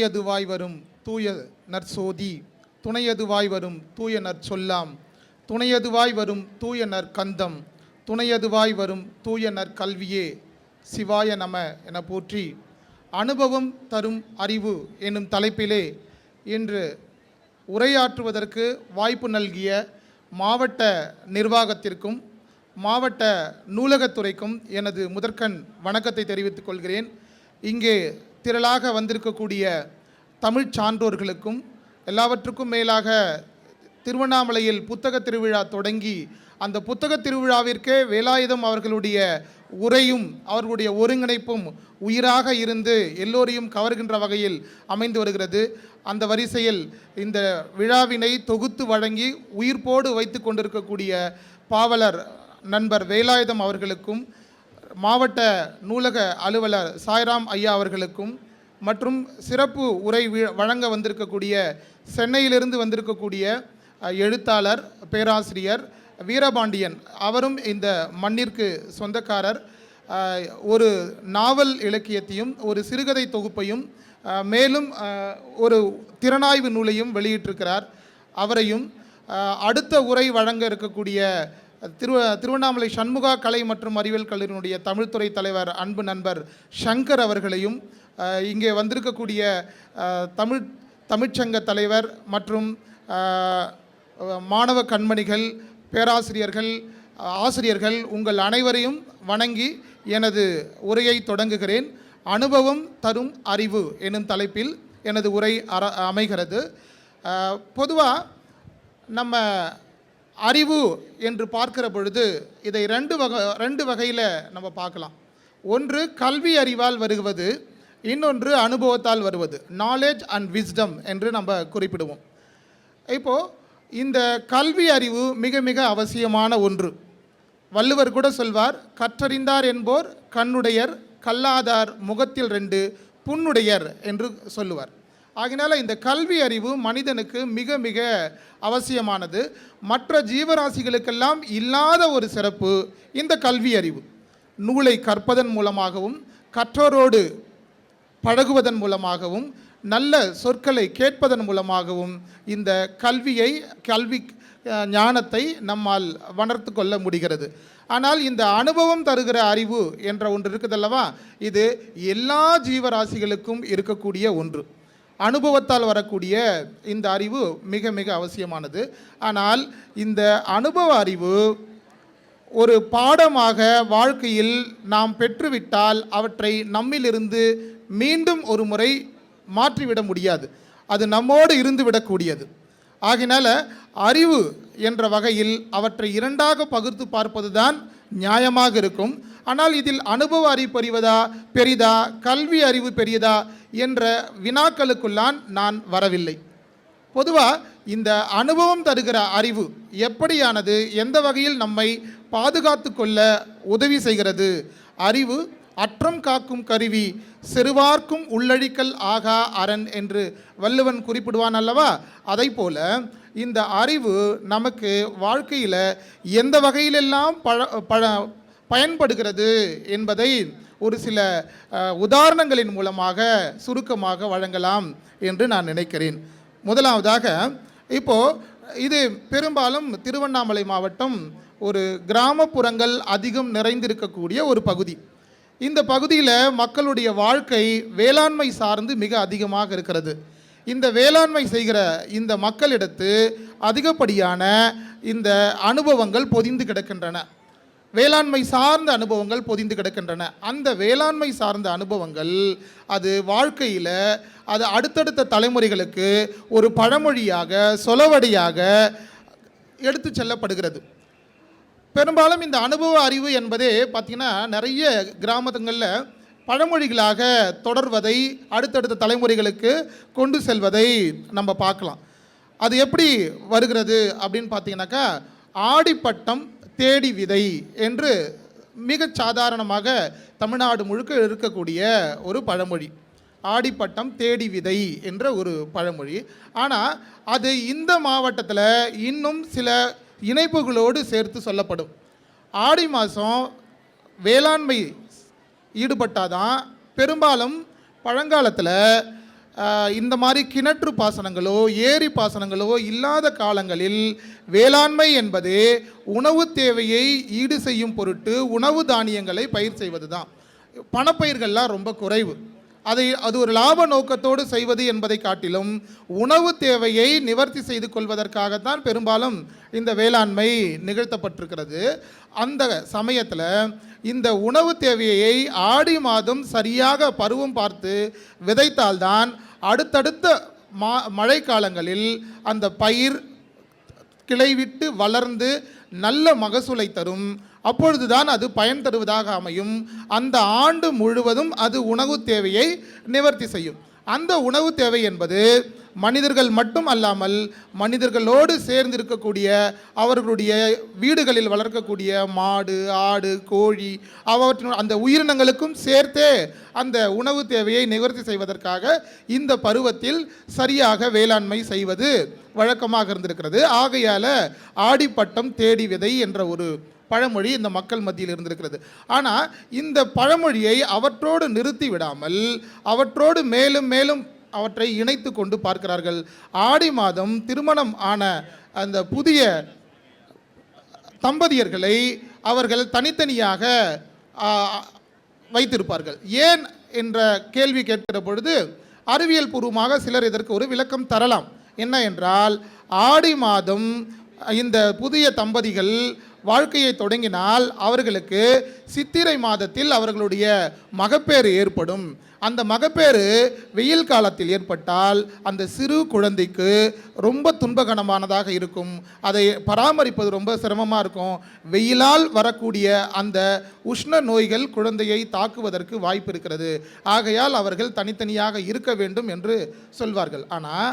துணையதுவாய் வரும் தூய நற்சோதி துணையதுவாய் வரும் தூய நற்சொல்லாம் துணையதுவாய் வரும் தூய நற்கந்தம் துணையதுவாய் வரும் தூய நற்கல்வியே. சிவாய நம என போற்றி அனுபவம் தரும் அறிவு என்னும் தலைப்பிலே இன்று உரையாற்றுவதற்கு வாய்ப்பு நல்கிய மாவட்ட நிர்வாகத்திற்கும் மாவட்ட நூலகத்துறைக்கும் எனது முதற்கண் வணக்கத்தை தெரிவித்துக் கொள்கிறேன். இங்கே திரளாக வந்திருக்கக்கூடிய தமிழ் சான்றோர்களுக்கும் எல்லாவற்றுக்கும் மேலாக திருவண்ணாமலையில் புத்தக திருவிழா தொடங்கி அந்த புத்தக திருவிழாவிற்கே வேலாயுதம் அவர்களுடைய உரையும் அவர்களுடைய ஒருங்கிணைப்பும் உயிராக இருந்து எல்லோரையும் கவர்கின்ற வகையில் அமைந்து வருகிறது. அந்த வரிசையில் இந்த விழாவினை தொகுத்து வழங்கி உயிர்ப்போடு வைத்து கொண்டிருக்கக்கூடிய பாவலர் நண்பர் வேலாயுதம் அவர்களுக்கும் மாவட்ட நூலக அலுவலர் சாய்ராம் ஐயா அவர்களுக்கும் மற்றும் சிறப்பு உரை வி- வழங்க வந்திருக்கக்கூடிய சென்னையிலிருந்து வந்திருக்கக்கூடிய எழுத்தாளர் பேராசிரியர் வீரபாண்டியன் அவரும் இந்த மண்ணிற்கு சொந்தக்காரர். ஒரு நாவல் இலக்கியத்தையும் ஒரு சிறுகதை தொகுப்பையும் மேலும் ஒரு திறனாய்வு நூலையும் வெளியிட்டிருக்கிறார். அவரையும் அடுத்த உரை வழங்க இருக்கக்கூடிய திரு திருவண்ணாமலை சண்முகா கலை மற்றும் அறிவியல் கல்லூரியினுடைய தமிழ்துறை தலைவர் அன்பு நண்பர் சங்கர் அவர்களையும் இங்கே வந்திருக்கக்கூடிய தமிழ் தமிழ்ச்சங்க தலைவர் மற்றும் மாணவ கண்மணிகள் பேராசிரியர்கள் ஆசிரியர்கள் உங்கள் அனைவரையும் வணங்கி எனது உரையை தொடங்குகிறேன். அனுபவம் தரும் அறிவு எனும் தலைப்பில் எனது உரை அற அமைகிறது. பொதுவாக நம்ம அறிவு என்று பார்க்கிற பொழுது இதை ரெண்டு வகை ரெண்டு வகையில் நம்ம பார்க்கலாம். ஒன்று கல்வி அறிவால் வருவது இன்னொன்று அனுபவத்தால் வருவது. நாலேஜ் அண்ட் விஸ்டம் என்று நம்ம குறிப்பிடுவோம். இப்போது இந்த கல்வி அறிவு மிக மிக அவசியமான ஒன்று. வள்ளுவர் கூட சொல்வார் கற்றறிந்தார் என்போர் கண்ணுடையர் கல்லாதார் முகத்தில் ரெண்டு புண்ணுடையர் என்று சொல்லுவார். ஆகினால இந்த கல்வி அறிவு மனிதனுக்கு மிக மிக அவசியமானது. மற்ற ஜீவராசிகளுக்கெல்லாம் இல்லாத ஒரு சிறப்பு இந்த கல்வி அறிவு. நூலை கற்பதன் மூலமாகவும் கற்றோரோடு பழகுவதன் மூலமாகவும் நல்ல சொற்களை கேட்பதன் மூலமாகவும் இந்த கல்வியை கல்வி ஞானத்தை நம்மால் வளர்த்து கொள்ள முடிகிறது. ஆனால் இந்த அனுபவம் தருகிற அறிவு என்ற ஒன்று இருக்குதல்லவா? இது எல்லா ஜீவராசிகளுக்கும் இருக்கக்கூடிய ஒன்று. அனுபவத்தால் வரக்கூடிய இந்த அறிவு மிக மிக அவசியமானது. ஆனால் இந்த அனுபவ அறிவு ஒரு பாடமாக வாழ்க்கையில் நாம் பெற்றுவிட்டால் அவற்றை நம்மிலிருந்து மீண்டும் ஒரு முறை மாற்றிவிட முடியாது. அது நம்மோடு இருந்து விடக்கூடியது. ஆகினால அறிவு என்ற வகையில் அவற்றை இரண்டாக பகிர்ந்து பார்ப்பதுதான் நியாயமாக இருக்கும். ஆனால் இதில் அனுபவ அறிவு பெரியதா பெரிதா கல்வி அறிவு பெரியதா என்ற வினாக்களுக்குள்ளான் நான் வரவில்லை. பொதுவாக இந்த அனுபவம் தருகிற அறிவு எப்படியானது எந்த வகையில் நம்மை பாதுகாத்து கொள்ள உதவி செய்கிறது அறிவு அற்றம் காக்கும் கருவி சிறுவார்க்கும் உள்ளழிக்கல் ஆகா அரண் என்று வள்ளுவன் குறிப்பிடுவான் அல்லவா? அதை போல இந்த அறிவு நமக்கு வாழ்க்கையில் எந்த வகையிலெல்லாம் பழ பழ பயன்படுகிறது என்பதை ஒரு சில உதாரணங்களின் மூலமாக சுருக்கமாக வழங்கலாம் என்று நான் நினைக்கிறேன். முதலாவதாக இப்போது இது பெரும்பாலும் திருவண்ணாமலை மாவட்டம் ஒரு கிராமப்புறங்கள் அதிகம் நிறைந்திருக்கக்கூடிய ஒரு பகுதி. இந்த பகுதியில் மக்களுடைய வாழ்க்கை வேளாண்மை சார்ந்து மிக அதிகமாக இருக்கிறது. இந்த வேளாண்மை செய்கிற இந்த மக்களிடத்து அதிகப்படியான இந்த அனுபவங்கள் பொதிந்து கிடக்கின்றன. வேளாண்மை சார்ந்த அனுபவங்கள் பொதிந்து கிடக்கின்றன. அந்த வேளாண்மை சார்ந்த அனுபவங்கள் அது வாழ்க்கையில் அது அடுத்தடுத்த தலைமுறைகளுக்கு ஒரு பழமொழியாக சொலவடியாக எடுத்து செல்லப்படுகிறது. பெரும்பாலும் இந்த அனுபவ அறிவு என்பதே பார்த்திங்கன்னா நிறைய கிராமங்களில் பழமொழிகளாக தொடர்வதை அடுத்தடுத்த தலைமுறைகளுக்கு கொண்டு செல்வதை நம்ம பார்க்கலாம். அது எப்படி வருகிறது அப்படின்னு பார்த்தீங்கன்னாக்கா ஆடிப்பட்டம் தேடி விதை என்று மிக சாதாரணமாக தமிழ்நாடு முழுக்க இருக்கக்கூடிய ஒரு பழமொழி. ஆடிப்பட்டம் தேடி விதை என்ற ஒரு பழமொழி. ஆனால் அது இந்த மாவட்டத்தில் இன்னும் சில இணைப்புகளோடு சேர்த்து சொல்லப்படும். ஆடி மாதம் வேளாண்மை ஈடுபட்டாதான் பெரும்பாலும் பழங்காலத்தில் இந்த மாதிரி கிணற்று பாசனங்களோ ஏரி பாசனங்களோ இல்லாத காலங்களில் வேளாண்மை என்பது உணவு தேவையை ஈடு செய்யும் பொருட்டு உணவு தானியங்களை பயிர் செய்வது தான் பணப்பயிர்கள்லாம் ரொம்ப குறைவு. அதை அது ஒரு லாப நோக்கத்தோடு செய்வது என்பதை காட்டிலும் உணவு தேவையை நிவர்த்தி செய்து கொள்வதற்காகத்தான் பெரும்பாலும் இந்த வேளாண்மை நிகழ்த்தப்பட்டிருக்கிறது. அந்த சமயத்தில் இந்த உணவு தேவையை ஆடி மாதம் சரியாக பருவம் பார்த்து விதைத்தால்தான் அடுத்தடுத்த மா மழைக்காலங்களில் அந்த பயிர் கிளைவிட்டு வளர்ந்து நல்ல மகசூலை தரும். அப்பொழுதுதான் அது பயன் தருவதாக அமையும். அந்த ஆண்டு முழுவதும் அது உணவு தேவையை நிவர்த்தி செய்யும். அந்த உணவு தேவை என்பது மனிதர்கள் மட்டும் அல்லாமல் மனிதர்களோடு சேர்ந்து இருக்கக்கூடிய அவர்களுடைய வீடுகளில் வளர்க்கக்கூடிய மாடு ஆடு கோழி அவற்றின் அந்த உயிரினங்களுக்கும் சேர்த்தே அந்த உணவு தேவையை நிவர்த்தி செய்வதற்காக இந்த பருவத்தில் சரியாக வேளாண்மை செய்வது வழக்கமாக இருந்திருக்கிறது. ஆகையால் ஆடிப்பட்டம் தேடி விதை என்ற ஒரு பழமொழி இந்த மக்கள் மத்தியில் இருந்திருக்கிறது. ஆனால் இந்த பழமொழியை அவற்றோடு நிறுத்தி விடாமல் அவற்றோடு மேலும் மேலும் அவற்றை இணைத்து கொண்டு பார்க்கிறார்கள். ஆடி மாதம் திருமணம் ஆன அந்த புதிய தம்பதியர்களை அவர்கள் தனித்தனியாக வைத்திருப்பார்கள். ஏன் என்ற கேள்வி கேட்கிற பொழுது அறிவியல் பூர்வமாக சிலர் இதற்கு ஒரு விளக்கம் தரலாம். என்ன என்றால் ஆடி மாதம் இந்த புதிய தம்பதிகள் வாழ்க்கையை தொடங்கினால் அவர்களுக்கு சித்திரை மாதத்தில் அவர்களுடைய மகப்பேறு ஏற்படும். அந்த மகப்பேறு வெயில் காலத்தில் ஏற்பட்டால் அந்த சிறு குழந்தைக்கு ரொம்ப துன்பகனமானதாக இருக்கும். அதை பராமரிப்பது ரொம்ப சிரமமாக இருக்கும். வெயிலால் வரக்கூடிய அந்த உஷ்ண நோய்கள் குழந்தையை தாக்குவதற்கு வாய்ப்பு இருக்கிறது. ஆகையால் அவர்கள் தனித்தனியாக இருக்க வேண்டும் என்று சொல்வார்கள். ஆனால்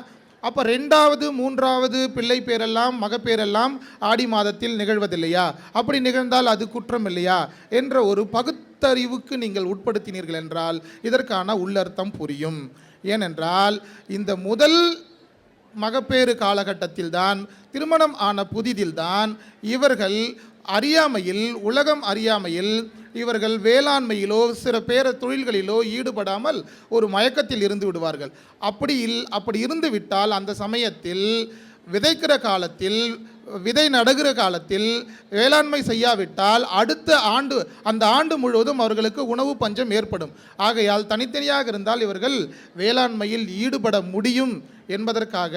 அப்போ ரெண்டாவது மூன்றாவது பிள்ளை பேரெல்லாம் மகப்பேரெல்லாம் ஆடி மாதத்தில் நிகழ்வதில்லையா? அப்படி நிகழ்ந்தால் அது குற்றம் இல்லையா என்ற ஒரு பகுத்தறிவுக்கு நீங்கள் உட்படுத்தினீர்கள் என்றால் இதற்கான உள்ளர்த்தம் புரியும். ஏனென்றால் இந்த முதல் மகப்பேறு காலகட்டத்தில்தான் திருமணம் ஆன புதிதில்தான் இவர்கள் அறியாமையில் உலகம் அறியாமையில் இவர்கள் வேளாண்மையிலோ சில பேர தொழில்களிலோ ஈடுபடாமல் ஒரு மயக்கத்தில் இருந்து விடுவார்கள். அப்படி இல் அப்படி இருந்து விட்டால் அந்த சமயத்தில் விதைக்கிற காலத்தில் விதை நடுகிற காலத்தில் வேளாண்மை செய்யாவிட்டால் அடுத்த ஆண்டு அந்த ஆண்டு முழுவதும் அவர்களுக்கு உணவு பஞ்சம் ஏற்படும். ஆகையால் தனித்தனியாக இருந்தால் இவர்கள் வேளாண்மையில் ஈடுபட முடியும். என்பதற்காக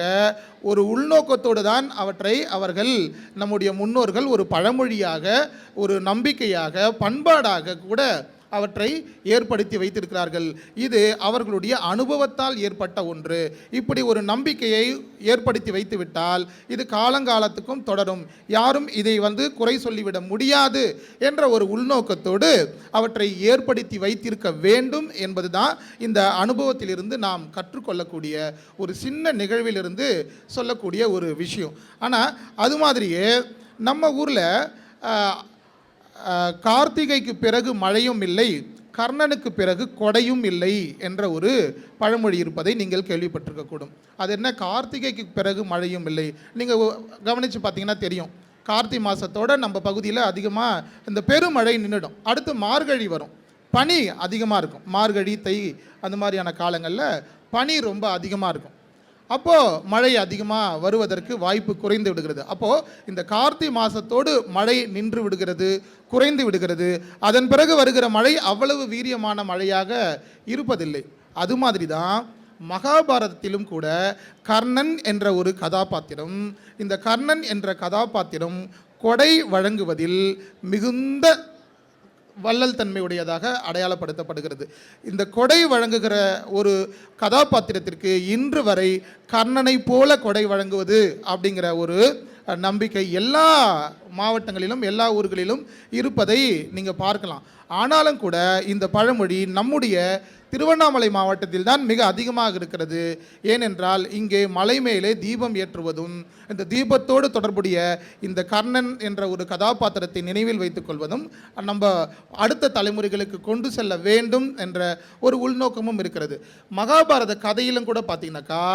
ஒரு உள்நோக்கத்தோடு தான் அவற்றை அவர்கள் நம்முடைய முன்னோர்கள் ஒரு பழமொழியாக ஒரு நம்பிக்கையாக பண்பாடாக கூட அவற்றை ஏற்படுத்தி வைத்திருக்கிறார்கள். இது அவர்களுடைய அனுபவத்தால் ஏற்பட்ட ஒன்று. இப்படி ஒரு நம்பிக்கையை ஏற்படுத்தி வைத்துவிட்டால் இது காலங்காலத்துக்கும் தொடரும். யாரும் இதை வந்து குறை சொல்லிவிட முடியாது என்ற ஒரு உள்நோக்கத்தோடு அவற்றை ஏற்படுத்தி வைத்திருக்க வேண்டும் என்பதுதான் இந்த அனுபவத்திலிருந்து நாம் கற்றுக்கொள்ளக்கூடிய ஒரு சின்ன நிகழ்விலிருந்து சொல்லக்கூடிய ஒரு விஷயம். ஆனால் அது மாதிரியே நம்ம ஊரில் கார்த்திகைக்கு பிறகு மழையும் இல்லை கர்ணனுக்கு பிறகு கொடையும் இல்லை என்ற ஒரு பழமொழி இருப்பதை நீங்கள் கேள்விப்பட்டிருக்கக்கூடும். அது என்ன? கார்த்திகைக்கு பிறகு மழையும் இல்லை. நீங்கள் கவனித்து பார்த்தீங்கன்னா தெரியும். கார்த்திகை மாதத்தோட நம்ம பகுதியில் அதிகமாக இந்த பெருமழை நின்றுடும் அடுத்து மார்கழி வரும். பனி அதிகமாக இருக்கும். மார்கழி தை அந்த மாதிரியான காலங்களில் பனி ரொம்ப அதிகமாக இருக்கும். அப்போது மழை அதிகமாக வருவதற்கு வாய்ப்பு குறைந்து விடுகிறது. அப்போது இந்த கார்த்திகை மாதத்தோடு மழை நின்று விடுகிறது குறைந்து விடுகிறது. அதன் பிறகு வருகிற மழை அவ்வளவு வீரியமான மழையாக இருப்பதில்லை. அது மாதிரி தான் மகாபாரதத்திலும் கூட கர்ணன் என்ற ஒரு கதாபாத்திரம் இந்த கர்ணன் என்ற கதாபாத்திரம் கொடை வழங்குவதில் மிகுந்த வள்ளல் தன்மையுடையதாக அடையாளப்படுத்தப்படுகிறது. இந்த கொடை வழங்குகிற ஒரு கதாபாத்திரத்திற்கு இன்று வரை கர்ணனை போல கொடை வழங்குவது அப்படிங்கிற ஒரு நம்பிக்கை எல்லா மாவட்டங்களிலும் எல்லா ஊர்களிலும் இருப்பதை நீங்கள் பார்க்கலாம். ஆனாலும் கூட இந்த பழமொழி நம்முடைய திருவண்ணாமலை மாவட்டத்தில் தான் மிக அதிகமாக இருக்கிறது. ஏனென்றால் இங்கே மலை மேலே தீபம் ஏற்றுவதும் இந்த தீபத்தோடு தொடர்புடைய இந்த கர்ணன் என்ற ஒரு கதாபாத்திரத்தை நினைவில் வைத்துக் கொள்வதும் நம்ம அடுத்த தலைமுறைகளுக்கு கொண்டு செல்ல வேண்டும் என்ற ஒரு உள்நோக்கமும் இருக்கிறது. மகாபாரத கதையிலும் கூட பார்த்தீங்கன்னாக்கா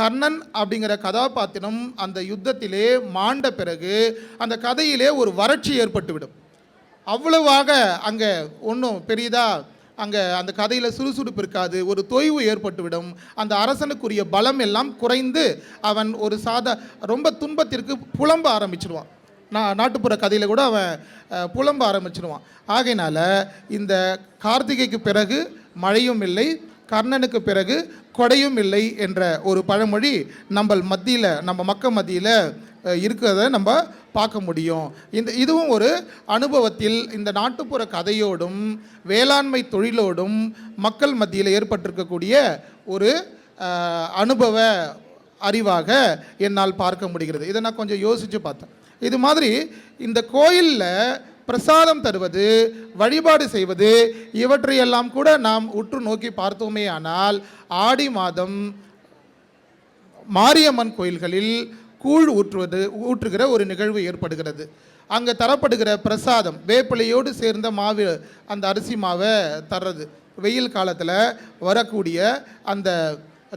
கர்ணன் அப்படிங்கிற கதாபாத்திரம் அந்த யுத்தத்திலே மாண்ட பிறகு அந்த கதையிலே ஒரு வறட்சி ஏற்பட்டுவிடும். அவ்வளவாக அங்கே ஒன்றும் பெரியதாக அங்கே அந்த கதையில் சுறுசுறுப்பு இருக்காது ஒரு தொய்வு ஏற்பட்டுவிடும். அந்த அரசனுக்குரிய பலம் எல்லாம் குறைந்து அவன் ஒரு சாதா ரொம்ப துன்பத்திற்கு புலம்ப ஆரம்பிச்சிடுவான் நான் நாட்டுப்புற கதையில் கூட அவன் புலம்ப ஆரம்பிச்சிடுவான் ஆகையினால் இந்த கார்த்திகைக்கு பிறகு மழையும் இல்லை கர்ணனுக்கு பிறகு கொடையும் இல்லை என்ற ஒரு பழமொழி நம்ம மத்தியில் நம்ம மக்கள் மத்தியில் இருக்கிறத நம்ம பார்க்க முடியும். இந்த இதுவும் ஒரு அனுபவத்தில் இந்த நாட்டுப்புற கதையோடும் வேளாண்மை தொழிலோடும் மக்கள் மத்தியில் ஏற்பட்டிருக்கக்கூடிய ஒரு அனுபவ அறிவாக என்னால் பார்க்க முடிகிறது. இதை நான் கொஞ்சம் யோசித்து பார்த்தேன். இது மாதிரி இந்த கோயிலில் பிரசாதம் தருவது வழிபாடு செய்வது இவற்றையெல்லாம் கூட நாம் உற்று நோக்கி பார்த்தோமே ஆனால் ஆடி மாதம் மாரியம்மன் கோயில்களில் கூழ் ஊற்றுவது ஊற்றுகிற ஒரு நிகழ்வு ஏற்படுகிறது. அங்கே தரப்படுகிற பிரசாதம் வேப்பிலையோடு சேர்ந்த மாவு அந்த அரிசி மாவை தர்றது. வெயில் காலத்தில் வரக்கூடிய அந்த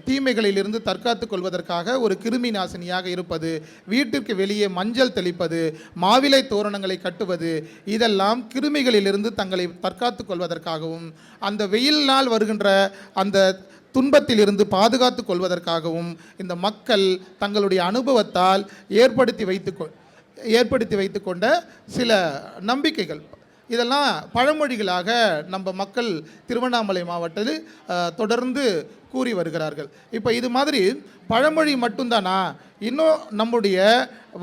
தீமைகளிலிருந்து தற்காத்து கொள்வதற்காக ஒரு கிருமி நாசினியாக இருப்பது வீட்டிற்கு வெளியே மஞ்சள் தெளிப்பது மாவிலை தோரணங்களை கட்டுவது இதெல்லாம் கிருமிகளிலிருந்து தங்களை தற்காத்து கொள்வதற்காகவும் அந்த நாள் வருகின்ற அந்த துன்பத்திலிருந்து பாதுகாத்து கொள்வதற்காகவும் இந்த மக்கள் தங்களுடைய அனுபவத்தால் ஏற்படுத்தி வைத்து ஏற்படுத்தி வைத்துக்கொண்ட சில நம்பிக்கைகள். இதெல்லாம் பழமொழிகளாக நம்ம மக்கள் திருவண்ணாமலை மாவட்டத்தில் தொடர்ந்து கூறி வருகிறார்கள். இப்போ இது மாதிரி பழமொழி மட்டும்தானா? இன்னும் நம்முடைய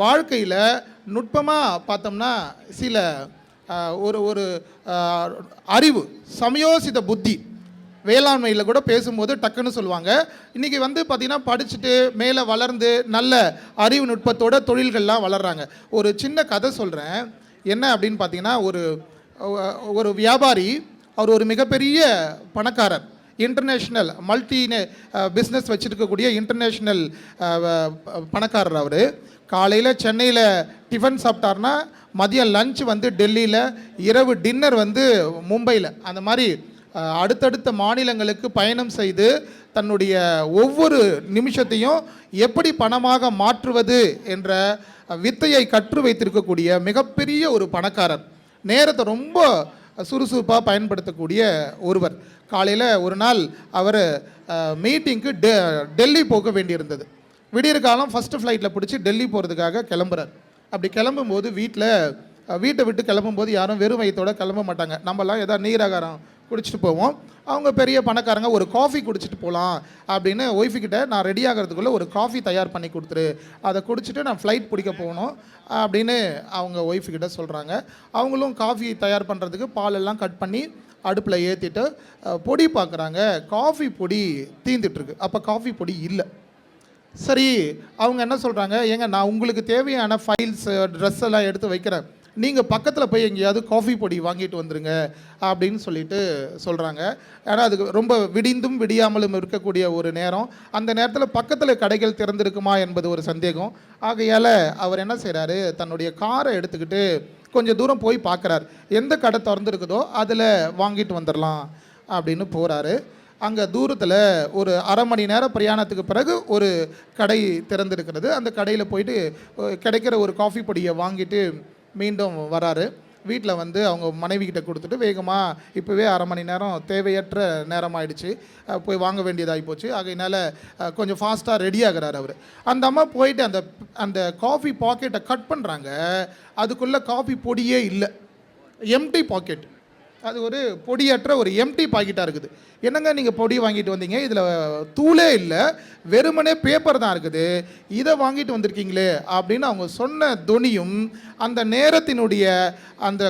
வாழ்க்கையில் நுட்பமாக பார்த்தோம்னா சில ஒரு ஒரு அறிவு சமயோசித புத்தி வேளாண்மையில் கூட பேசும்போது டக்குன்னு சொல்லுவாங்க. இன்றைக்கி வந்து பார்த்திங்கன்னா படிச்சுட்டு மேலே வளர்ந்து நல்ல அறிவு நுட்பத்தோட தொழில்கள்லாம் வளர்கிறாங்க ஒரு சின்ன கதை சொல்கிறேன் என்ன அப்படின்னு பார்த்தீங்கன்னா ஒரு ஒரு வியாபாரி அவர் ஒரு மிகப்பெரிய பணக்காரர். இன்டர்நேஷ்னல் மல்டி பிஸ்னஸ் வச்சுருக்கக்கூடிய இன்டர்நேஷ்னல் பணக்காரர் அவர். காலையில் சென்னையில் டிஃபன் சாப்பிட்டாருன்னா மதியம் லஞ்ச் வந்து டெல்லியில் இரவு டின்னர் வந்து மும்பையில். அந்த மாதிரி அடுத்தடுத்த மாநிலங்களுக்கு பயணம் செய்து தன்னுடைய ஒவ்வொரு நிமிஷத்தையும் எப்படி பணமாக மாற்றுவது என்ற வித்தையை கற்று வைத்திருக்கக்கூடிய மிகப்பெரிய ஒரு பணக்காரர். நேரத்தை ரொம்ப சுறுசுறுப்பாக பயன்படுத்தக்கூடிய ஒருவர். காலையில் ஒரு நாள் அவர் மீட்டிங்க்கு டெ டெல்லி போக வேண்டியிருந்தது. விடியற் காலம் ஃபஸ்ட்டு ஃப்ளைட்டில் பிடிச்சி டெல்லி போகிறதுக்காக கிளம்புறார். அப்படி கிளம்பும்போது வீட்டில் வீட்டை விட்டு கிளம்பும்போது யாரும் வெறும் வயிற்றோட கிளம்ப மாட்டாங்க. நம்மலாம் ஏதாவது நீராகாரம் குடிச்சிட்டு போவோம். அவங்க பெரிய பணக்காரங்க ஒரு காஃபி குடிச்சிட்டு போகலாம் அப்படின்னு ஒய்ஃபு கிட்ட நான் ரெடி ஆகிறதுக்குள்ளே ஒரு காஃபி தயார் பண்ணி கொடுத்துரு. அதை குடிச்சிட்டு நான் ஃப்ளைட் பிடிக்க போகணும் அப்படின்னு அவங்க ஒய்ஃபு கிட்ட சொல்கிறாங்க அவங்களும் காஃபி தயார் பண்ணுறதுக்கு பாலெல்லாம் கட் பண்ணி அடுப்பில் ஏற்றிட்டு பொடி பார்க்குறாங்க காஃபி பொடி தீந்துட்டுருக்கு. அப்போ காஃபி பொடி இல்லை. சரி அவங்க என்ன சொல்கிறாங்க ஏங்க நான் உங்களுக்கு தேவையான ஃபைல்ஸ் ட்ரெஸ் எல்லாம் எடுத்து வைக்கிறேன். நீங்கள் பக்கத்தில் போய் எங்கேயாவது காஃபி பொடி வாங்கிட்டு வந்துருங்க அப்படின்னு சொல்லிட்டு சொல்கிறாங்க ஏன்னா அதுக்கு ரொம்ப விடிந்தும் விடியாமலும் இருக்கக்கூடிய ஒரு நேரம். அந்த நேரத்தில் பக்கத்தில் கடைகள் திறந்திருக்குமா என்பது ஒரு சந்தேகம். ஆகையால் அவர் என்ன செய்கிறாரு தன்னுடைய காரை எடுத்துக்கிட்டு கொஞ்சம் தூரம் போய் பார்க்குறாரு. எந்த கடை திறந்துருக்குதோ அதில் வாங்கிட்டு வந்துடலாம் அப்படின்னு போகிறாரு அங்கே தூரத்தில் ஒரு அரை மணி நேர பிரயாணத்துக்கு பிறகு ஒரு கடை திறந்திருக்கிறது. அந்த கடையில் போயிட்டு கிடைக்கிற ஒரு காஃபி பொடியை வாங்கிட்டு மீண்டும் வராரு. வீட்டில் வந்து அவங்க மனைவிக்கிட்ட கொடுத்துட்டு வேகமாக இப்போவே அரை மணி நேரம் தேவையற்ற நேரம் ஆயிடுச்சு போய் வாங்க வேண்டியதாகி போச்சு. ஆகையினால கொஞ்சம் ஃபாஸ்ட்டாக ரெடி ஆகிறார் அவர். அந்த அம்மா போயிட்டு அந்த அந்த காஃபி பாக்கெட்டை கட் பண்ணுறாங்க அதுக்குள்ளே காஃபி பொடியே இல்லை. எம்டி பாக்கெட் அது ஒரு பொடியற்ற ஒரு எம்டி பாக்கெட்டாக இருக்குது. என்னங்க நீங்கள் பொடி வாங்கிட்டு வந்தீங்க? இதில் தூளே இல்லை. வெறுமனே பேப்பர் தான் இருக்குது. இதை வாங்கிட்டு வந்திருக்கீங்களே அப்படின்னு அவங்க சொன்ன துணியும் அந்த நேரத்தினுடைய அந்த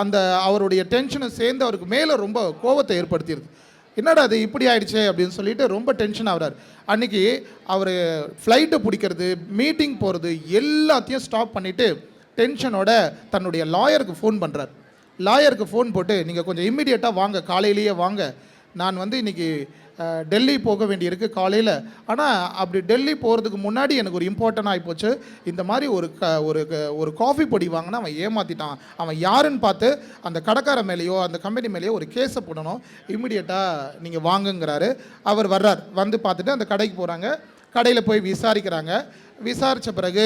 அந்த அவருடைய டென்ஷனை சேர்ந்து அவருக்கு மேலே ரொம்ப கோபத்தை ஏற்படுத்திடுது என்னடா அது இப்படி ஆயிடுச்சே அப்படின்னு சொல்லிட்டு ரொம்ப டென்ஷன் ஆகிறார். அன்னைக்கு அவர் ஃப்ளைட்டை பிடிக்கிறது மீட்டிங் போகிறது எல்லாத்தையும் ஸ்டாப் பண்ணிவிட்டு டென்ஷனோட தன்னுடைய லாயருக்கு ஃபோன் பண்ணுறார் லாயருக்கு ஃபோன் போட்டு நீங்கள் கொஞ்சம் இம்மிடியட்டாக வாங்க காலையிலேயே வாங்க. நான் வந்து இன்றைக்கி டெல்லி போக வேண்டியிருக்கு காலையில். ஆனால் அப்படி டெல்லி போகிறதுக்கு முன்னாடி எனக்கு ஒரு இம்பார்ட்டன்ட் ஆகிப்போச்சு இந்த மாதிரி ஒரு க ஒரு க- ஒரு காஃபி பொடி வாங்கினா அவன் ஏமாற்றிட்டான் அவன் யாருன்னு பார்த்து அந்த கடைக்கார மேலேயோ அந்த கம்பெனி மேலேயோ ஒரு கேஸை போடணும். இம்மிடியட்டாக நீங்கள் வாங்குங்கிறாரு. அவர் வர்றார். வந்து பார்த்துட்டு அந்த கடைக்கு போகிறாங்க கடையில் போய் விசாரிக்கிறாங்க. விசாரித்த பிறகு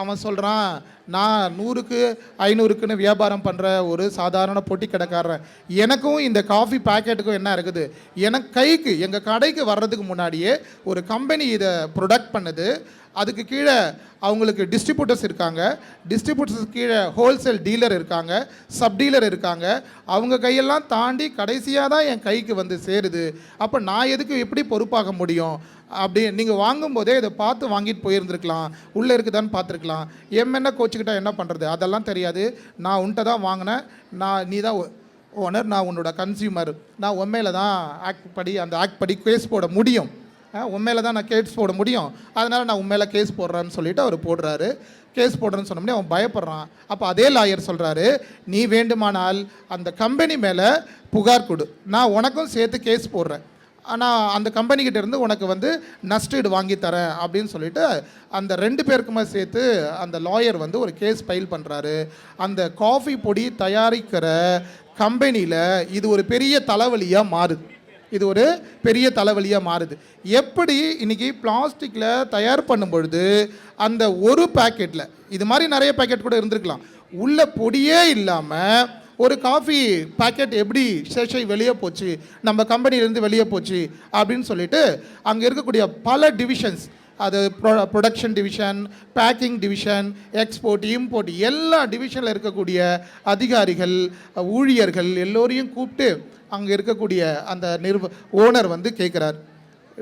அவன் சொல்கிறான் நான் நூறுக்கு ஐநூறுக்குன்னு வியாபாரம் பண்ணுற ஒரு சாதாரண பொட்டி கடைக்காரன் எனக்கும் இந்த காஃபி பாக்கெட்டுக்கும் என்ன இருக்குது? எனக்கு கைக்கு எங்கள் கடைக்கு வர்றதுக்கு முன்னாடியே ஒரு கம்பெனி இதை ப்ரொடக்ட் பண்ணுது. அதுக்கு கீழே அவங்களுக்கு டிஸ்ட்ரிபியூட்டர்ஸ் இருக்காங்க. டிஸ்ட்ரிபியூட்டர்ஸ் கீழே ஹோல்சேல் டீலர் இருக்காங்க. சப் டீலர் இருக்காங்க. அவங்க கையெல்லாம் தாண்டி கடைசியாக தான் என் கைக்கு வந்து சேருது. அப்போ நான் எதுக்கு எப்படி பொறுப்பாக முடியும்? அப்படி நீங்கள் வாங்கும்போதே இதை பார்த்து வாங்கிட்டு போயிருந்துருக்கலாம். உள்ளே இருக்குதான்னு பார்த்துருக்கலாம். எம் என்ன கோச்சுக்கிட்டா என்ன பண்ணுறது அதெல்லாம் தெரியாது. நான் உன்கிட்ட தான் வாங்கினேன். நான் நீ தான் ஓனர் நான் உன்னோட கன்சியூமர் நான் உண்மையில தான் ஆக்ட் படி அந்த ஆக்ட் படி கேஸ் போட முடியும். உண்மையில தான் நான் கேஸ் போட முடியும். அதனால் நான் உண்மையில கேஸ் போடுறேன்னு சொல்லிட்டு அவர் போடுறாரு. கேஸ் போடுறேன்னு சொன்னோம்னே அவன் பயப்படுறான். அப்போ அதே லாயர் சொல்கிறாரு நீ வேண்டுமானால் அந்த கம்பெனி மேலே புகார் கொடு. நான் உனக்கும் சேர்த்து கேஸ் போடுறேன். ஆனால் அந்த கம்பெனிக்கிட்ட இருந்து உனக்கு வந்து நஷ்டீடு வாங்கி தரேன் அப்படின்னு சொல்லிட்டு அந்த ரெண்டு பேருக்குமே சேர்த்து அந்த லாயர் வந்து ஒரு கேஸ் ஃபைல் பண்ணுறாரு அந்த காஃபி பொடி தயாரிக்கிற கம்பெனியில் இது ஒரு பெரிய தலைவலியாக மாறுது. இது ஒரு பெரிய தலைவலியாக மாறுது. எப்படி இன்றைக்கி பிளாஸ்டிக்கில் தயார் பண்ணும் பொழுது அந்த ஒரு பேக்கெட்டில் இது மாதிரி நிறைய பேக்கெட் கூட இருந்திருக்கலாம். உள்ள பொடியே இல்லாமல் ஒரு காஃபி பாக்கெட் எப்படி சேஷை வெளியே போச்சு நம்ம கம்பெனிலேருந்து வெளியே போச்சு அப்படின்னு சொல்லிட்டு அங்கே இருக்கக்கூடிய பல டிவிஷன்ஸ் அது ப்ரொ production division packing division export import எல்லா டிவிஷனில் இருக்கக்கூடிய அதிகாரிகள் ஊழியர்கள் எல்லோரையும் கூப்பிட்டு அங்கே இருக்கக்கூடிய அந்த நிறுவ ஓனர் வந்து கேட்குறார்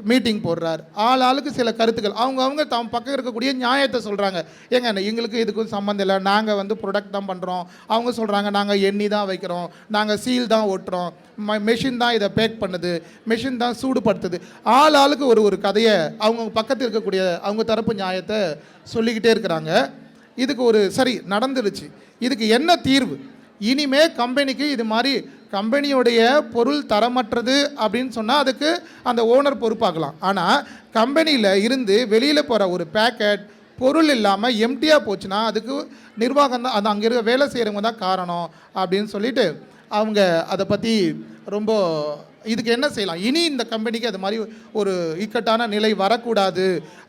மீட்டிங் போடுறார். ஆள் ஆளுக்கு சில கருத்துக்கள். அவங்க அவங்க தம் பக்கம் இருக்கக்கூடிய நியாயத்தை சொல்கிறாங்க ஏங்க எங்களுக்கு இதுக்கும் சம்மந்தம் இல்லை. நாங்கள் வந்து ப்ரொடக்ட் தான் பண்ணுறோம் அவங்க சொல்கிறாங்க நாங்கள் எண்ணி தான் வைக்கிறோம். நாங்கள் சீல் தான் ஒட்டுறோம் மெஷின் தான் இதை பேக் பண்ணுது. மெஷின் தான் சூடுபடுத்துது. ஆள் ஆளுக்கு ஒரு ஒரு கதையை அவங்க பக்கத்தில் இருக்கக்கூடிய அவங்க தரப்பு நியாயத்தை சொல்லிக்கிட்டே இருக்கிறாங்க. இதுக்கு ஒரு சரி நடந்துருச்சு. இதுக்கு என்ன தீர்வு? இனிமே கம்பெனிக்கு இது மாதிரி கம்பெனியுடைய பொருள் தரமற்றது அப்படின்னு சொன்னால் அதுக்கு அந்த ஓனர் பொறுப்பாக்கலாம். ஆனால் கம்பெனியில் இருந்து வெளியில் போகிற ஒரு பேக்கெட் பொருள் இல்லாமல் எம்டியாக போச்சுன்னா அதுக்கு நிர்வாகம் தான் அது அங்கே இருக்க வேலை செய்கிறவங்க தான் காரணம் அப்படின்னு சொல்லிட்டு அவங்க அதை பற்றி ரொம்ப இதுக்கு என்ன செய்யலாம்? இனி இந்த கம்பெனிக்கு அது மாதிரி ஒரு இக்கட்டான நிலை வரக்கூடாது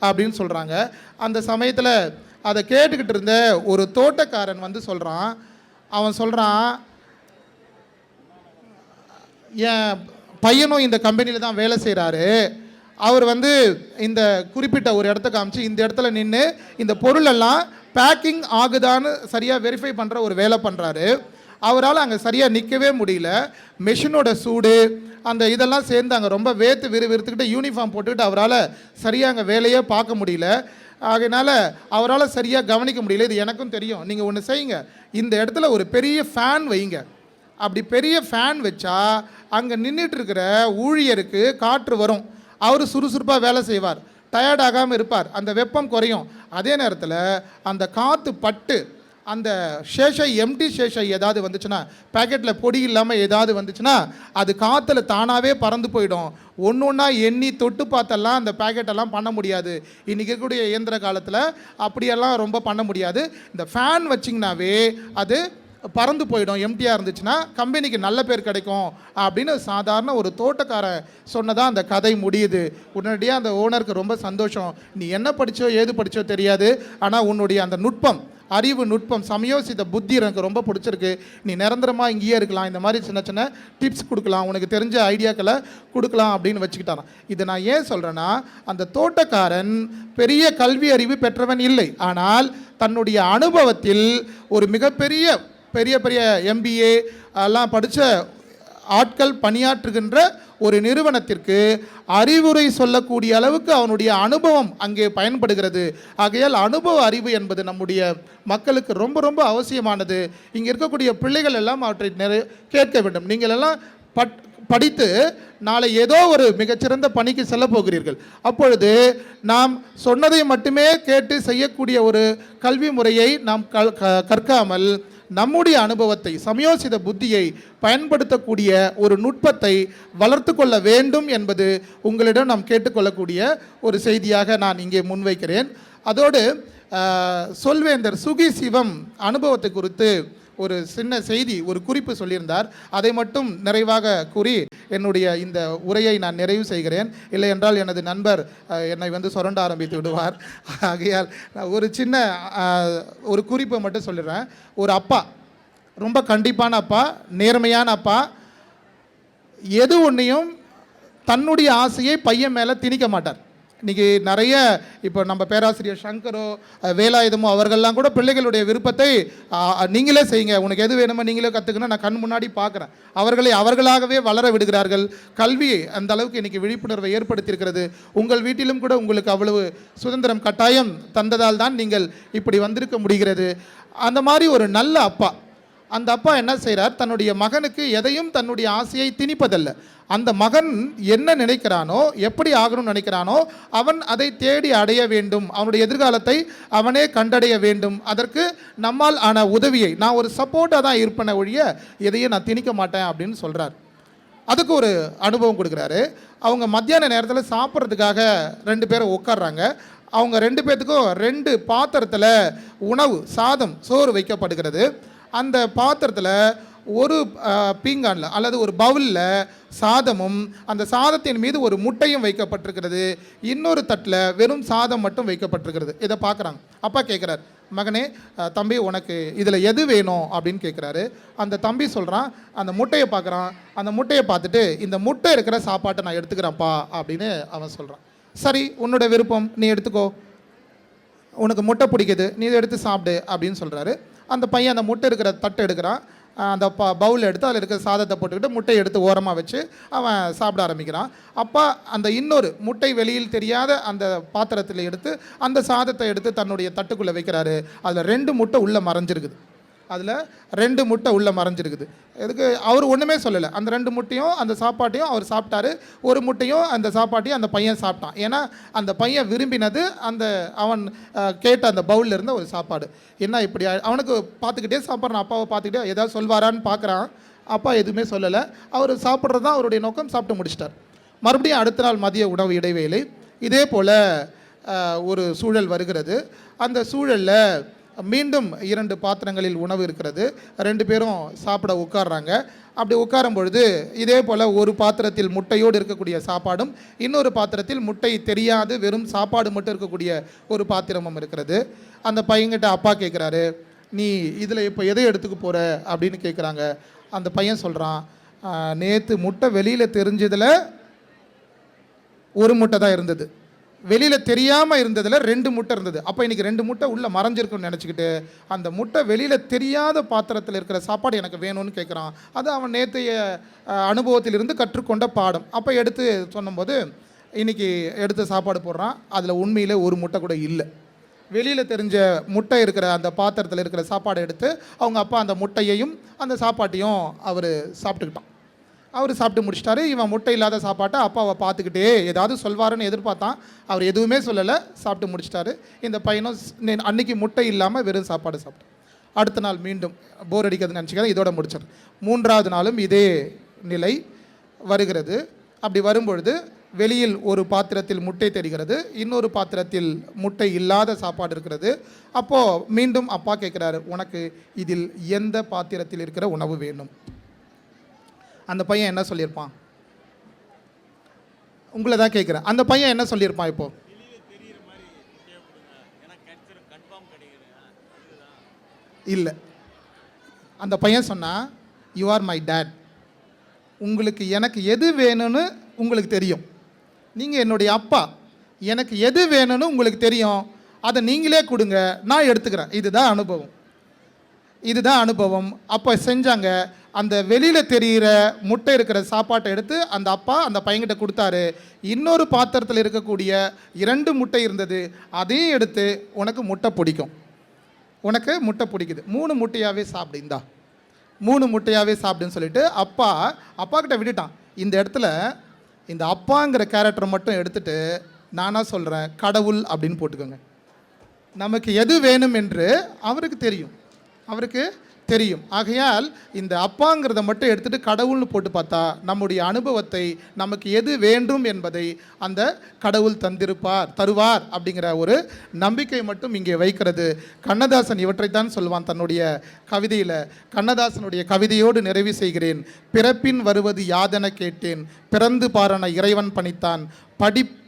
அப்படின்னு சொல்கிறாங்க அந்த சமயத்தில் அதை கேட்டுக்கிட்டு இருந்த ஒரு தோட்டக்காரன் வந்து சொல்கிறான் அவன் சொல்கிறான் என் பையனும் இந்த கம்பெனியில் தான் வேலை செய்கிறாரு அவர் வந்து இந்த குறிப்பிட்ட ஒரு இடத்த காமிச்சு இந்த இடத்துல நின்று இந்த பொருளெல்லாம் பேக்கிங் ஆகுதான்னு சரியாக வெரிஃபை பண்ணுற ஒரு வேலை பண்ணுறாரு அவரால் அங்கே சரியாக நிற்கவே முடியல. மெஷினோட சூடு அந்த இதெல்லாம் சேர்ந்து அங்கே ரொம்ப வேத்து விறு விறுத்துக்கிட்டு யூனிஃபார்ம் போட்டுக்கிட்டு அவரால் சரியாக அங்கே வேலையே பார்க்க முடியல. அதனால் அவரால் சரியாக கவனிக்க முடியல. இது எனக்கும் தெரியும். நீங்கள் ஒன்று செய்யுங்க. இந்த இடத்துல ஒரு பெரிய ஃபேன் வைங்க. அப்படி பெரிய ஃபேன் வச்சா அங்கே நின்றுட்டு இருக்கிற ஊழியருக்கு காற்று வரும். அவர் சுறுசுறுப்பாக வேலை செய்வார். டயர்டாகாமல் இருப்பார். அந்த வெப்பம் குறையும். அதே நேரத்தில் அந்த காற்று பட்டு அந்த சேஷை எம்டி சேஷை ஏதாவது வந்துச்சுன்னா பேக்கெட்டில் பொடி இல்லாமல் ஏதாவது வந்துச்சுன்னா அது காற்றுல தானாகவே பறந்து போயிடும். ஒன்று ஒன்றா எண்ணி தொட்டு பார்த்தெல்லாம் அந்த பேக்கெட்டெல்லாம் பண்ண முடியாது. இன்றைக்கி இருக்கக்கூடிய இயந்திர காலத்தில் அப்படியெல்லாம் ரொம்ப பண்ண முடியாது. இந்த ஃபேன் வச்சிங்கனாவே அது பறந்து போயிடும் எம்டியாக இருந்துச்சுன்னா கம்பெனிக்கு நல்ல பேர் கிடைக்கும் அப்படின்னு சாதாரண ஒரு தோட்டக்காரன் சொன்னதாக அந்த கதை முடியுது. உடனடியாக அந்த ஓனருக்கு ரொம்ப சந்தோஷம். நீ என்ன படிச்சோ ஏது படித்தோ தெரியாது. ஆனால் உன்னுடைய அந்த நுட்பம் அறிவு நுட்பம் சமயோசித புத்தி எனக்கு ரொம்ப பிடிச்சிருக்கு. நீ நிரந்தரமாக இங்கேயே இருக்கலாம். இந்த மாதிரி சின்ன சின்ன டிப்ஸ் கொடுக்கலாம். உனக்கு தெரிஞ்ச ஐடியாக்களை கொடுக்கலாம் அப்படின்னு வச்சுக்கிட்டாரான் இதை நான் ஏன் சொல்கிறேன்னா அந்த தோட்டக்காரன் பெரிய கல்வி அறிவு பெற்றவன் இல்லை. ஆனால் தன்னுடைய அனுபவத்தில் ஒரு மிகப்பெரிய பெரிய பெரிய எம்பிஏ எல்லாம் படித்த ஆட்கள் பணியாற்றுகின்ற ஒரு நிறுவனத்திற்கு அறிவுரை சொல்லக்கூடிய அளவுக்கு அவனுடைய அனுபவம் அங்கே பயன்படுகிறது. ஆகையால் அனுபவ அறிவு என்பது நம்முடைய மக்களுக்கு ரொம்ப ரொம்ப அவசியமானது. இங்கே இருக்கக்கூடிய பிள்ளைகள் எல்லாம் அவற்றை நிறை கேட்க வேண்டும். நீங்கள் எல்லாம் பட் படித்து நாளை ஏதோ ஒரு மிகச்சிறந்த பணிக்கு செல்ல போகிறீர்கள். அப்பொழுது நாம் சொன்னதை மட்டுமே கேட்டு செய்யக்கூடிய ஒரு கல்வி முறையை நாம் கல்- க- கற்காமல் நம்முடைய அனுபவத்தை சமயோசித புத்தியை பயன்படுத்தக்கூடிய ஒரு நுட்பத்தை வளர்த்து கொள்ள வேண்டும் என்பது உங்களிடம் நாம் கேட்டுக்கொள்ளக்கூடிய ஒரு செய்தியாக நான் இங்கே முன்வைக்கிறேன். அதோடு சொல்வேந்தர் சுகி சிவம் அனுபவத்தை குறித்து ஒரு சின்ன செய்தி ஒரு குறிப்பு சொல்லியிருந்தார். அதை மட்டும் நிறைவாக கூறி என்னுடைய இந்த உரையை நான் நிறைவு செய்கிறேன். இல்லை என்றால் எனது நண்பர் என்னை வந்து சுரண்ட ஆரம்பித்து விடுவார். ஆகையால் நான் ஒரு சின்ன ஒரு குறிப்பை மட்டும் சொல்லிடுறேன். ஒரு அப்பா ரொம்ப கண்டிப்பான அப்பா நேர்மையான அப்பா எது ஒன்றையும் தன்னுடைய ஆசையை பையன் மேலே திணிக்க மாட்டார். இன்றைக்கி நிறைய இப்போ நம்ம பேராசிரியர் சங்கரோ வேலாயுதமோ அவர்கள்லாம் கூட பிள்ளைகளுடைய விருப்பத்தை நீங்களே செய்யுங்க. உனக்கு எது வேணுமோ நீங்களே கற்றுக்கணும் நான் கண் முன்னாடி பார்க்குறேன். அவர்களை அவர்களாகவே வளர விடுகிறார்கள். கல்வி அந்த அளவுக்கு இன்றைக்கி விழிப்புணர்வை ஏற்படுத்தியிருக்கிறது. உங்கள் வீட்டிலும் கூட உங்களுக்கு அவ்வளவு சுதந்திரம் கட்டாயம் தந்ததால் தான் நீங்கள் இப்படி வந்திருக்க முடிகிறது. அந்த மாதிரி ஒரு நல்ல அப்பா அந்த அப்பா என்ன செய்கிறார் தன்னுடைய மகனுக்கு எதையும் தன்னுடைய ஆசையை திணிப்பதல்ல. அந்த மகன் என்ன நினைக்கிறானோ எப்படி ஆகணும்னு நினைக்கிறானோ அவன் அதை தேடி அடைய வேண்டும். அவனுடைய எதிர்காலத்தை அவனே கண்டடைய வேண்டும். அதற்கு நம்மால் ஆன உதவியை நான் ஒரு சப்போர்ட்டாக தான் இருப்பேன ஒழிய எதையும் நான் திணிக்க மாட்டேன் அப்படின்னு சொல்கிறார் அதுக்கு ஒரு அனுபவம் கொடுக்குறாரு. அவங்க மத்தியான நேரத்தில் சாப்பிட்றதுக்காக ரெண்டு பேரும் உட்கார்றாங்க. அவங்க ரெண்டு பேர்த்துக்கும் ரெண்டு பாத்திரத்தில் உணவு சாதம் சோறு வைக்கப்படுகிறது. அந்த பாத்திரத்தில் ஒரு பீங்கானில் அல்லது ஒரு பவுலில் சாதமும் அந்த சாதத்தின் மீது ஒரு முட்டையும் வைக்கப்பட்டிருக்கிறது. இன்னொரு தட்டில் வெறும் சாதம் மட்டும் வைக்கப்பட்டிருக்கிறது. இதை பார்க்குறாங்க அப்பா கேட்குறார் மகனே தம்பி உனக்கு இதில் எது வேணும்? அப்படின்னு கேட்குறாரு அந்த தம்பி சொல்கிறான் அந்த முட்டையை பார்க்குறான் அந்த முட்டையை பார்த்துட்டு இந்த முட்டை இருக்கிற சாப்பாட்டை நான் எடுத்துக்கிறேன்ப்பா அப்படின்னு அவன் சொல்கிறான் சரி உன்னோட விருப்பம் நீ எடுத்துக்கோ. உனக்கு முட்டை பிடிக்குது நீ இதை எடுத்து சாப்பிடு அப்படின்னு சொல்கிறாரு அந்த பையன் அந்த முட்டை இருக்கிற தட்டை எடுக்கிறான். அந்த ப பவுல் எடுத்து அதில் இருக்கிற சாதத்தை போட்டுக்கிட்டு முட்டையை எடுத்து ஓரமாக வச்சு அவன் சாப்பிட ஆரம்பிக்கிறான். அப்பா அந்த இன்னொரு முட்டை வெளியில் தெரியாத அந்த பாத்திரத்தில் எடுத்து அந்த சாதத்தை எடுத்து தன்னுடைய தட்டுக்குள்ளே வைக்கிறாரு. அதில் ரெண்டு முட்டை உள்ளே மறைஞ்சிருக்குது. அதில் ரெண்டு முட்டை உள்ளே மறைஞ்சிருக்குது. எதுக்கு அவர் ஒன்றுமே சொல்லலை. அந்த ரெண்டு முட்டையும் அந்த சாப்பாட்டையும் அவர் சாப்பிட்டாரு. ஒரு முட்டையும் அந்த சாப்பாட்டையும் அந்த பையன் சாப்பிட்டான். ஏன்னா அந்த பையன் விரும்பினது அந்த அவன் கேட்ட அந்த பவுலில் இருந்த ஒரு சாப்பாடு. என்ன இப்படி அவனுக்கு பார்த்துக்கிட்டே சாப்பிட்றான். அப்பாவை பார்த்துக்கிட்டே ஏதாவது சொல்வாரான்னு பார்க்குறான் அப்பா எதுவுமே சொல்லலை. அவர் சாப்பிட்றது தான் அவருடைய நோக்கம். சாப்பிட்டு முடிச்சிட்டார். மறுபடியும் அடுத்த நாள் மதிய உணவு இடைவேளை இதே போல் ஒரு சூழல் வருகிறது. அந்த சூழலில் மீண்டும் இரண்டு பாத்திரங்களில் உணவு இருக்கிறது. ரெண்டு பேரும் சாப்பிட உட்கார்றாங்க. அப்படி உட்காரும் பொழுது இதே போல் ஒரு பாத்திரத்தில் முட்டையோடு இருக்கக்கூடிய சாப்பாடும் இன்னொரு பாத்திரத்தில் முட்டை தெரியாது வெறும் சாப்பாடு மட்டும் இருக்கக்கூடிய ஒரு பாத்திரமும் இருக்கிறது. அந்த பையன்கிட்ட அப்பா கேட்குறாரு நீ இதில் இப்போ எதை எடுத்துக்க போகிற அப்படின்னு கேட்குறாங்க அந்த பையன் சொல்கிறான் நேற்று முட்டை வெளியில் தெரிஞ்சதில் ஒரு முட்டை தான் இருந்தது. வெளியில் தெரியாமல் இருந்ததில் ரெண்டு முட்டை இருந்தது. அப்போ இன்றைக்கி ரெண்டு முட்டை உள்ளே மறைஞ்சிருக்குன்னு நினச்சிக்கிட்டு அந்த முட்டை வெளியில் தெரியாத பாத்திரத்தில் இருக்கிற சாப்பாடு எனக்கு வேணும்னு கேட்குறான் அது அவன் நேற்றைய அனுபவத்திலிருந்து கற்றுக்கொண்ட பாடம். அப்போ எடுத்து சொன்னபோது இன்றைக்கி எடுத்து சாப்பாடு போடுறான். அதில் உண்மையிலே ஒரு முட்டை கூட இல்லை. வெளியில் தெரிஞ்ச முட்டை இருக்கிற அந்த பாத்திரத்தில் இருக்கிற சாப்பாடை எடுத்து அவங்க அப்பா அந்த முட்டையையும் அந்த சாப்பாட்டையும் அவர் சாப்பிட்டுக்கிட்டான். அவர் சாப்பிட்டு முடிச்சிட்டாரு. இவன் முட்டை இல்லாத சாப்பாட்டை அப்பாவை பார்த்துக்கிட்டே ஏதாவது சொல்வாருன்னு எதிர்பார்த்தான். அவர் எதுவுமே சொல்லலை சாப்பிட்டு முடிச்சிட்டாரு. இந்த பையனும் அன்னைக்கு முட்டை இல்லாமல் வெறும் சாப்பாடு சாப்பிட்டான். அடுத்த நாள் மீண்டும் போர் அடிக்கிறதுன்னு நினச்சிக்காத இதோட முடிச்சார் மூன்றாவது நாளும் இதே நிலை வருகிறது. அப்படி வரும்பொழுது வெளியில் ஒரு பாத்திரத்தில் முட்டை தெரிகிறது. இன்னொரு பாத்திரத்தில் முட்டை இல்லாத சாப்பாடு இருக்கிறது. அப்போது மீண்டும் அப்பா கேட்குறாரு உனக்கு இதில் எந்த பாத்திரத்தில் இருக்கிற உணவு வேணும் அந்த பையன் என்ன சொல்லியிருப்பான்? உங்களை தான் கேட்குறேன். அந்த பையன் என்ன சொல்லியிருப்பான் இப்போது இல்லை. அந்த பையன் சொன்னால் யூ ஆர் மை டேட் உங்களுக்கு எனக்கு எது வேணும்னு உங்களுக்கு தெரியும். நீங்கள் என்னுடைய அப்பா. எனக்கு எது வேணும்னு உங்களுக்கு தெரியும். அதை நீங்களே கொடுங்க. நான் எடுத்துக்கிறேன். இதுதான் அனுபவம். இதுதான் அனுபவம். அப்போ செஞ்சாங்க. அந்த வெளியில் தெரிகிற முட்டை இருக்கிற சாப்பாட்டை எடுத்து அந்த அப்பா அந்த பையன்கிட்ட கொடுத்தாரு. இன்னொரு பாத்திரத்தில் இருக்கக்கூடிய இரண்டு முட்டை இருந்தது. அதையும் எடுத்து உனக்கு முட்டை பிடிக்கும். உனக்கு முட்டை பிடிக்குது. மூணு முட்டையாகவே சாப்பிடு இந்தா. மூணு முட்டையாகவே சாப்பிடுன்னு சொல்லிட்டு அப்பா அப்பா கிட்ட விட்டுட்டான். இந்த இடத்துல இந்த அப்பாங்கிற கேரக்டர் மட்டும் எடுத்துட்டு நானாக சொல்கிறேன் கடவுள் அப்படின்னு போட்டுக்கோங்க. நமக்கு எது வேணும் என்று அவருக்கு தெரியும். அவருக்கு தெரியும். ஆகையால் இந்த அப்பாங்கிறத மட்டும் எடுத்துட்டு கடவுள்னு போட்டு பார்த்தா நம்முடைய அனுபவத்தை நமக்கு எது வேண்டும் என்பதை அந்த கடவுள் தந்திருப்பார் தருவார் அப்படிங்கிற ஒரு நம்பிக்கை மட்டும் இங்கே வைக்கிறது. கண்ணதாசன் இவற்றைத்தான் சொல்வான் தன்னுடைய கவிதையில். கண்ணதாசனுடைய கவிதையோடு நிறைவு செய்கிறேன். பிறப்பின் வருவது யாதென கேட்டேன். பிறந்து பாரன இறைவன் பணித்தான். படி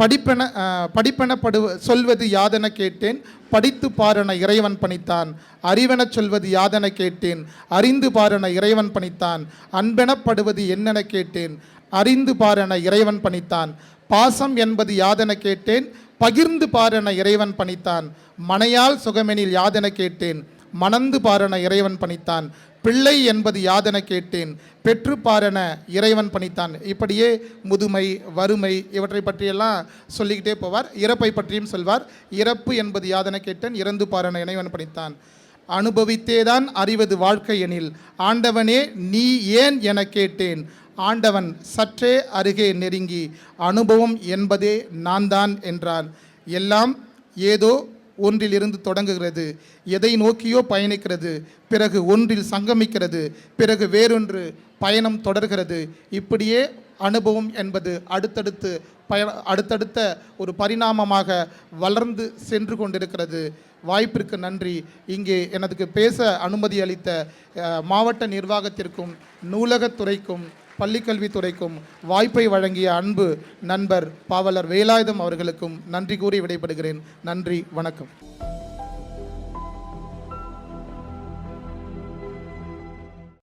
படிப்பென படிப்பெனப்படுவ படிப்பெனப்படு சொல்வது யாதென கேட்டேன்? படித்து பாரன இறைவன் பணித்தான். அறிவெனச் சொல்வது யாதென கேட்டேன்? அறிந்து பாரன இறைவன் பணித்தான். அன்பெனப்படுவது என்னென கேட்டேன்? அறிந்து பாரன இறைவன் பணித்தான். பாசம் என்பது யாதென கேட்டேன்? பகிர்ந்து பாரன இறைவன் பணித்தான். மனையால் சுகமெனில் யாதென கேட்டேன்? மணந்து பாரன இறைவன் பணித்தான். பிள்ளை என்பது யாதென கேட்டேன் பெற்று பாரன இறைவன் பணித்தான். இப்படியே முதுமை வறுமை இவற்றை பற்றியெல்லாம் சொல்லிக்கிட்டே போவார். இறப்பை பற்றியும் சொல்வார். இறப்பு என்பது யாதென கேட்டேன் இறந்து பாரன இறைவன் பணித்தான். அனுபவித்தேதான் அறிவது வாழ்க்கை எனில் ஆண்டவனே நீ ஏன் என கேட்டேன்? ஆண்டவன் சற்றே அருகே நெருங்கி அனுபவம் என்பதே நான் தான் என்றான் எல்லாம் ஏதோ ஒன்றிலிருந்து தொடங்குகிறது. எதை நோக்கியோ பயணிக்கிறது. பிறகு ஒன்றில் சங்கமிக்கிறது. பிறகு வேறொன்று பயணம் தொடர்கிறது. இப்படியே அனுபவம் என்பது அடுத்தடுத்து பய அடுத்தடுத்த ஒரு பரிணாமமாக வளர்ந்து சென்று கொண்டிருக்கிறது. வாய்ப்பிற்கு நன்றி. இங்கே எனக்கு பேச அனுமதி அளித்த மாவட்ட நிர்வாகத்திற்கும் நூலகத்துறைக்கும் பள்ளிக்கல்வித்துறைக்கும் வாய்ப்பை வழங்கிய அன்பு நண்பர் பாவலர் வேலாயுதம் அவர்களுக்கும் நன்றி கூறி விடைபெறுகிறேன். நன்றி வணக்கம்.